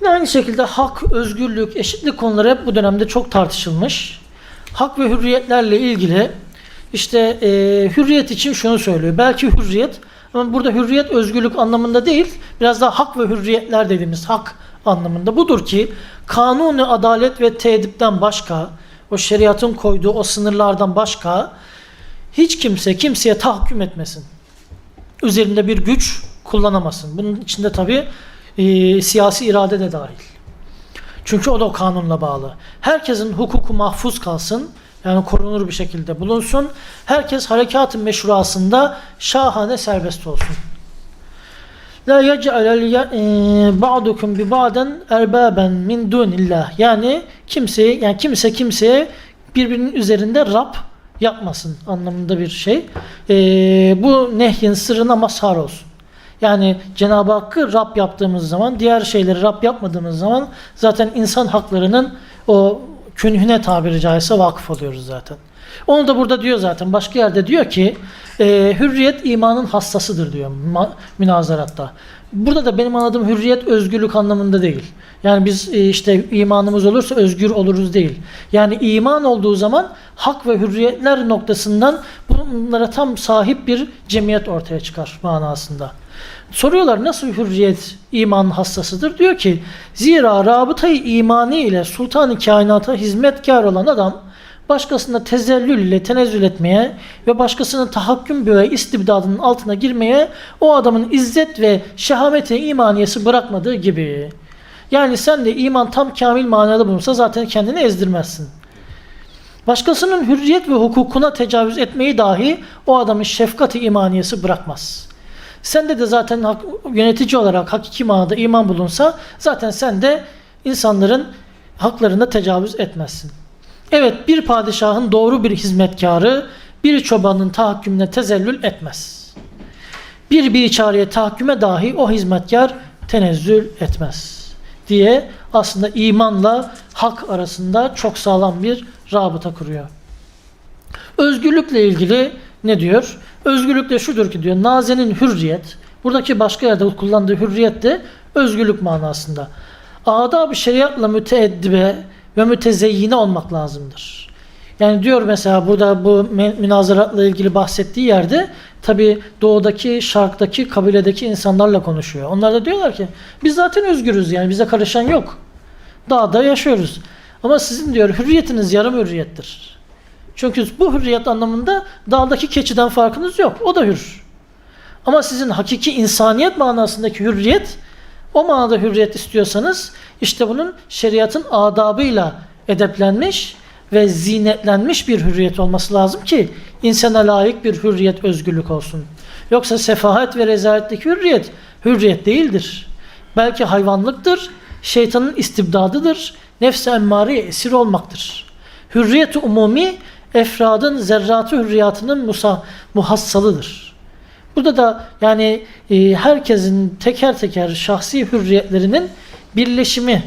Yine aynı şekilde hak, özgürlük, eşitlik konuları hep bu dönemde çok tartışılmış. Hak ve hürriyetlerle ilgili işte e, hürriyet için şunu söylüyor. Belki hürriyet ama burada hürriyet özgürlük anlamında değil, biraz daha hak ve hürriyetler dediğimiz hak anlamında. Budur ki kanunu adalet ve teedipten başka, o şeriatın koyduğu o sınırlardan başka hiç kimse kimseye tahakküm etmesin. Üzerinde bir güç kullanamasın. Bunun içinde tabi siyasi irade de dahil. Çünkü o da o kanunla bağlı. Herkesin hukuku mahfuz kalsın. Yani korunur bir şekilde bulunsun. Herkes harekatın meşruasında şahane serbest olsun. La yec'alel e, ba'dukum bi ba'den erbaben min dunillah. Yani kimseyi yani kimse kimseye birbirinin üzerinde Rab yapmasın anlamında bir şey. E, bu nehyin sırrına mazhar olsun. Yani Cenab-ı Hakk'ı Rab yaptığımız zaman, diğer şeyleri Rab yapmadığımız zaman zaten insan haklarının o künhüne tabiri caizse vakıf oluyoruz zaten. Onu da burada diyor zaten. Başka yerde diyor ki e, hürriyet imanın hassasıdır diyor münazaratta. Burada da benim anladığım hürriyet özgürlük anlamında değil. Yani biz e, işte imanımız olursa özgür oluruz değil. Yani iman olduğu zaman hak ve hürriyetler noktasından bunlara tam sahip bir cemiyet ortaya çıkar manasında. Soruyorlar nasıl hürriyet imanın hassasıdır? Diyor ki zira rabıtayı imani ile sultanı kainata hizmetkar olan adam başkasına tezellül ile tenezzül etmeye ve başkasının tahakküm ve istibdadının altına girmeye o adamın izzet ve şehameti imaniyesi bırakmadığı gibi. Yani sen de iman tam kamil manada bulunsa zaten kendini ezdirmezsin. Başkasının hürriyet ve hukukuna tecavüz etmeyi dahi o adamın şefkati imaniyesi bırakmaz. Sende de zaten hak, yönetici olarak hakiki manada iman bulunsa zaten sen de insanların haklarına tecavüz etmezsin. Evet bir padişahın doğru bir hizmetkarı bir çobanın tahakkümüne tezellül etmez. Bir biçareye tahakküme dahi o hizmetkar tenezzül etmez diye aslında imanla hak arasında çok sağlam bir rabıta kuruyor. Özgürlükle ilgili ne diyor? Özgürlük de şudur ki diyor nazenin hürriyet buradaki başka yerde kullandığı hürriyet de özgürlük manasında. Adab-ı şeriatla müteeddibe ve mütezeyyine olmak lazımdır. Yani diyor mesela burada bu münazaratla ilgili bahsettiği yerde tabi doğudaki, şarktaki, kabiledeki insanlarla konuşuyor. Onlar da diyorlar ki biz zaten özgürüz yani bize karışan yok. Dağda yaşıyoruz. Ama sizin diyor hürriyetiniz yarım hürriyettir. Çünkü bu hürriyet anlamında dağdaki keçiden farkınız yok. O da hür. Ama sizin hakiki insaniyet manasındaki hürriyet o manada hürriyet istiyorsanız işte bunun şeriatın adabıyla edeplenmiş ve zinetlenmiş bir hürriyet olması lazım ki insana layık bir hürriyet, özgürlük olsun. Yoksa sefahet ve rezaletteki hürriyet, hürriyet değildir. Belki hayvanlıktır, şeytanın istibdadıdır, nefs-i esir olmaktır. Hürriyet-i umumi, efradın zerratı hürriyatının musa, muhassalıdır. Burada da yani e, herkesin teker teker şahsi hürriyetlerinin birleşimi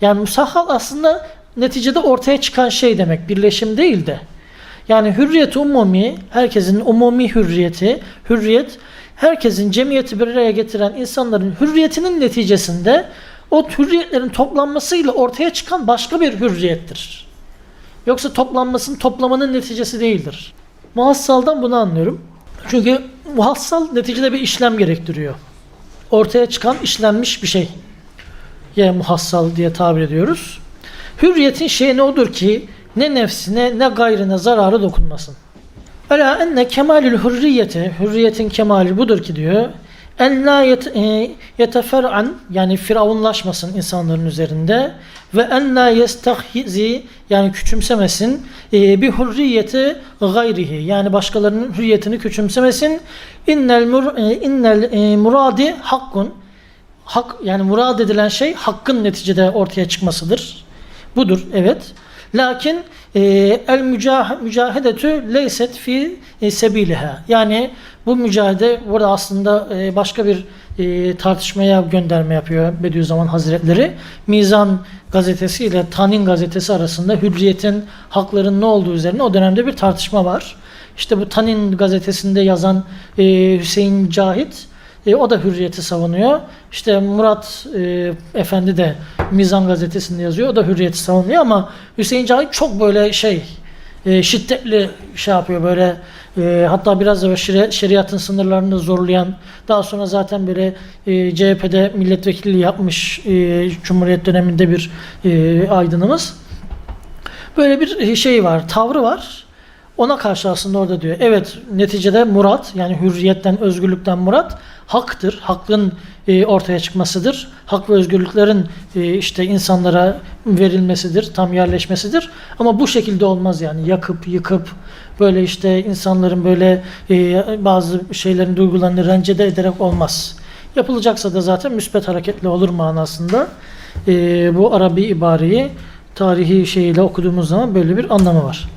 yani musahhal aslında neticede ortaya çıkan şey demek birleşim değil de yani hürriyet umumi herkesin umumi hürriyeti hürriyet herkesin cemiyeti bir araya getiren insanların hürriyetinin neticesinde o hürriyetlerin toplanmasıyla ortaya çıkan başka bir hürriyettir. Yoksa toplanmasının toplamanın neticesi değildir. Muhassaldan bunu anlıyorum. Çünkü muhassal neticede bir işlem gerektiriyor. Ortaya çıkan işlenmiş bir şey. Ya muhassal diye tabir ediyoruz. Hürriyetin şeyi ne odur ki ne nefsine ne gayrına zararı dokunmasın. Ela enne kemalül hürriyeti, hürriyetin kemali budur ki diyor. En la e, yetefer'an yani firavunlaşmasın insanların üzerinde ve en la yestahzi yani küçümsemesin e, bir hürriyeti gayrihi yani başkalarının hürriyetini küçümsemesin. İnnel mur, e, innel muradi hakkun hak yani murad edilen şey hakkın neticede ortaya çıkmasıdır. Budur evet. Lakin e, el mücah mücahedetü leyset fi e, sebiliha. Yani bu mücadele burada aslında e, başka bir e, tartışmaya gönderme yapıyor Bediüzzaman Hazretleri. Mizan gazetesi ile Tanin gazetesi arasında hürriyetin hakların ne olduğu üzerine o dönemde bir tartışma var. İşte bu Tanin gazetesinde yazan e, Hüseyin Cahit e, o da hürriyeti savunuyor. İşte Murat e, Efendi de Mizan gazetesinde yazıyor. O da hürriyeti savunuyor ama Hüseyin Cahit çok böyle şey e, şiddetli şey yapıyor böyle e, hatta biraz da şeri- şeriatın sınırlarını zorlayan daha sonra zaten böyle e, CHP'de milletvekilliği yapmış e, Cumhuriyet döneminde bir e, aydınımız. Böyle bir şey var, tavrı var. Ona karşı aslında orada diyor. Evet neticede murat yani hürriyetten, özgürlükten murat haktır. Hakkın e, ortaya çıkmasıdır. Hak ve özgürlüklerin e, işte insanlara verilmesidir, tam yerleşmesidir. Ama bu şekilde olmaz yani yakıp yıkıp böyle işte insanların böyle e, bazı şeylerin duygularını rencide ederek olmaz. Yapılacaksa da zaten müspet hareketli olur manasında. E, bu Arabi ibareyi tarihi şeyiyle okuduğumuz zaman böyle bir anlamı var.